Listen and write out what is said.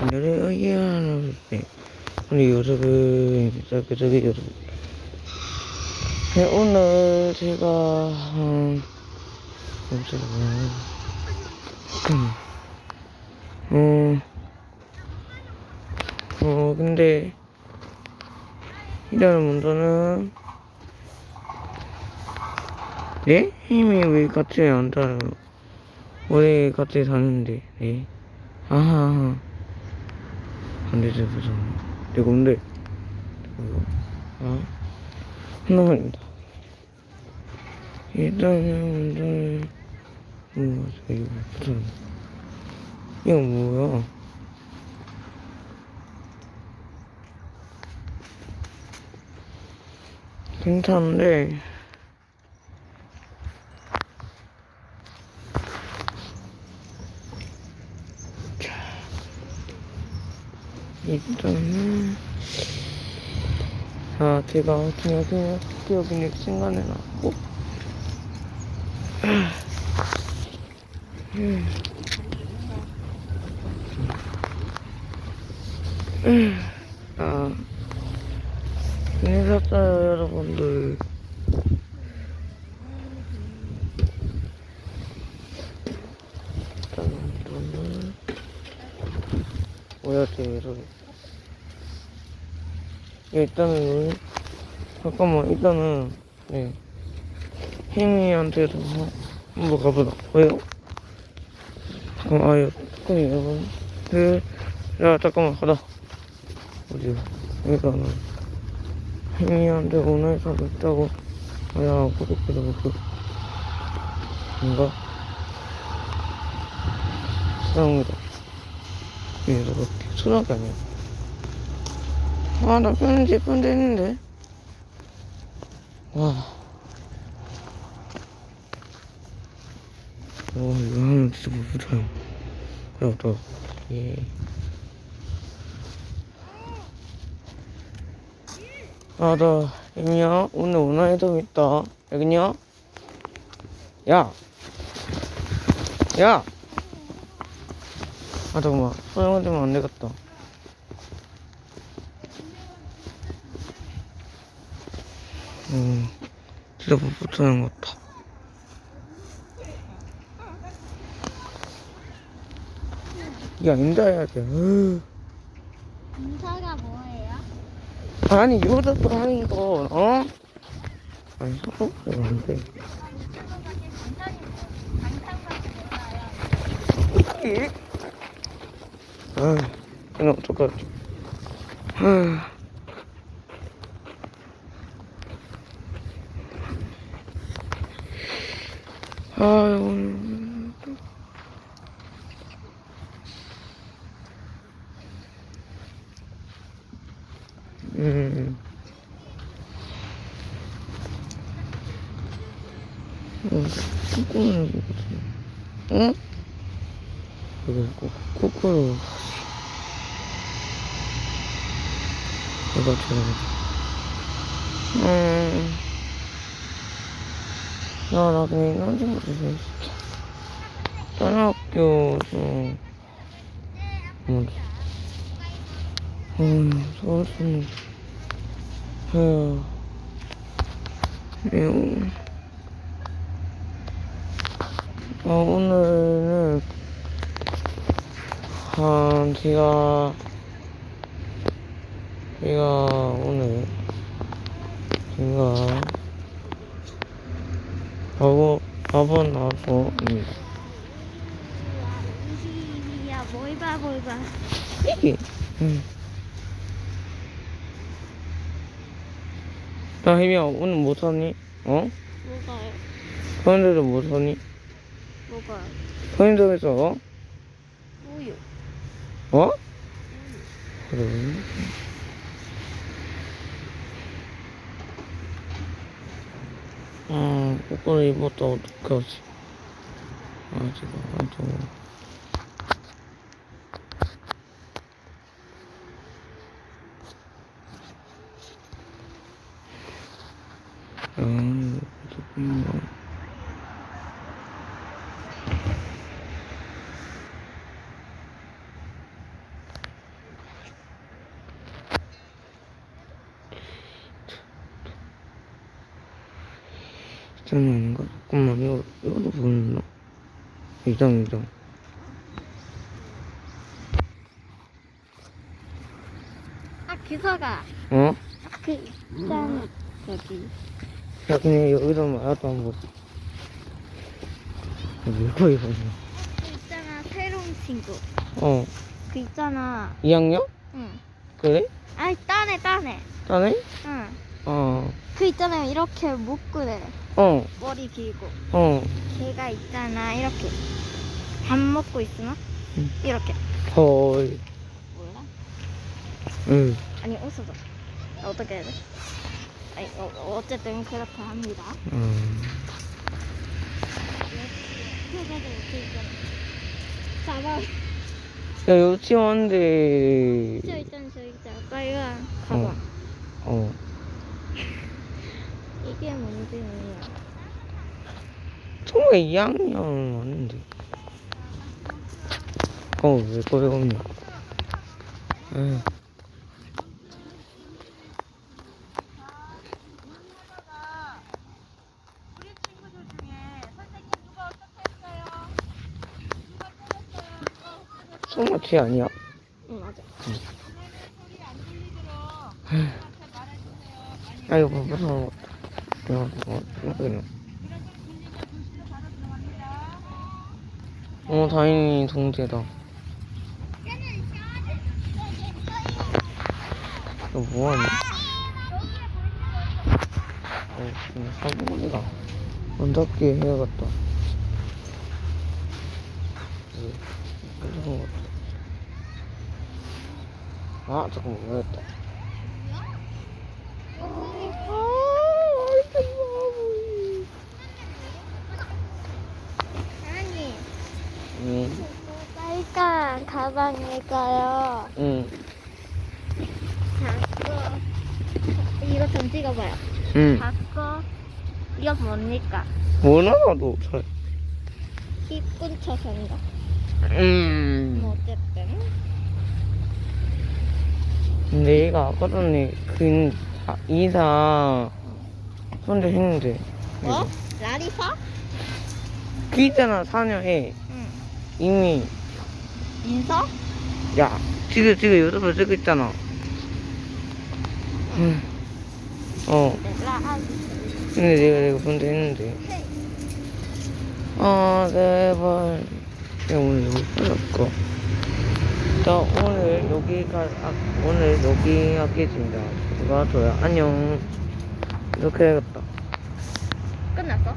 오늘의 의견을 네. 우리 진짜 그저기 여러분 네, 오늘 제가 음, 음, 음, 어 근데 일단 먼저는 네? 힘이 왜 같이 안 자요? 원래 같이 자는데 네? 아하 근데 이거 아 하나만입니다. 일단은 먼저는 뭐 이거 무슨 이거 뭐야? 괜찮은데 일단은 아 제가 그냥 그냥 기억이 순간에 났고. 아. 인사자요 여러분들 일단은 저는 지금 이러고 일단은 잠깐만 일단은 네. 혜미한테도 한번 가보자. 왜요? 잠깐만 아유 잠깐만 여러분 그야 잠깐만 가자. 어디야? 일단은 혜미한테 오늘 좀 있다고 아야 구독해서 그 뭔가? 사랑합니다. 예 저거 수학이 아니야 아, 나 편집 편데 했는데. 와. 와, 이거 하면 진짜 못 붙여요. 그래, 또. 예. 아, 나, 애미야, 오늘 오나이 좀 있다. 여기냐? 야! 야! 아, 잠깐만. 소영한테면 안 되겠다. 음, 진짜 못 붙는 것 같아. 야, 인자해야 돼. 으. 인사가 뭐예요? 아니, 여자도 하는 거, 어? 아니, 서로 안 돼. 이? 아, 이거 어떡하지? 아. 아유. 음. 어, 코코넛을 먹었지. 응? 이거 코, 코코넛. 이거 저거. 음. 야, 나 그냥 이런 좀 보세요, 진짜. 다른 학교에서, 뭐지? 음, 서울시는, 해요. 매우. 어, 오늘은, 한, 제가, 제가 오늘, 제가, 뭘 봐, 뭘 봐. 이게, 응. 나 혜미야, 오늘 뭐 사니? 어? 뭐가요? 편의점에서 뭐 사니? 뭐가요? 편의점에서, 어? 우유. 어? 그래. 아, 옷걸이 입었다 어떡하지? 아, 지금 아주. 음, 조금, 이 아닌가? 잠깐만, 이거, 이거도 보였나? 이장, 이장. 아 그거가 어? 그 있잖아 저기 야, 그냥 여기서 말아도 한 번. 이거, 이거. 그 있잖아 새로운 친구 어, 그 있잖아 2학년? 응 그래? 아니 따네 따네 따네? 응 어, 그 있잖아요 이렇게 묶으래 어, 머리 길고 어, 걔가 있잖아 이렇게 밥 먹고 있으나 응. 이렇게 헐. 몰라? 응. 아니 웃어줘 어떻게 해야 돼? 아니 어, 어쨌든 그렇다 합니다 음. 그거도 그 있잖아 봐봐 야, 유치원인데. 저 있잖아 저 있잖아 빨간 가방 어. 이게 문제야 정말 2학년 왔는데. 어, 왜 거기 없냐? 어떻게 했어요? 손마취 아니야? 응 맞아 아이고, 무서워. 어. 어, 다행히 동재다. 너 뭐하냐? 어, 그냥 사고가 안 닿게 해야겠다. 아, 잠깐만, 뭐였다. 아니 응, 빨간 가방일까요? 응, 바꿔 이거 좀 찍어봐요 응. 바꿔 이거 뭡니까? 뭐나, 너 잘. 이쁜 쳐선다 음. 뭐 어쨌든 근데 얘가 아까 전에 그 이사 손대 했는데. 뭐? 라리사? 그 있잖아, 사녀에 응 이미, 인서? 야, 지금, 지금 유튜브 찍고 있잖아. 응. 어, 근데 내가 내가 손대 했는데. 아, 제발. 야, 오늘 여기 끊을까? 자, 오늘 여기가, 아, 오늘 여기 하겠습니다. 누가 좋아요. 안녕. 이렇게 해야겠다. 끝났어?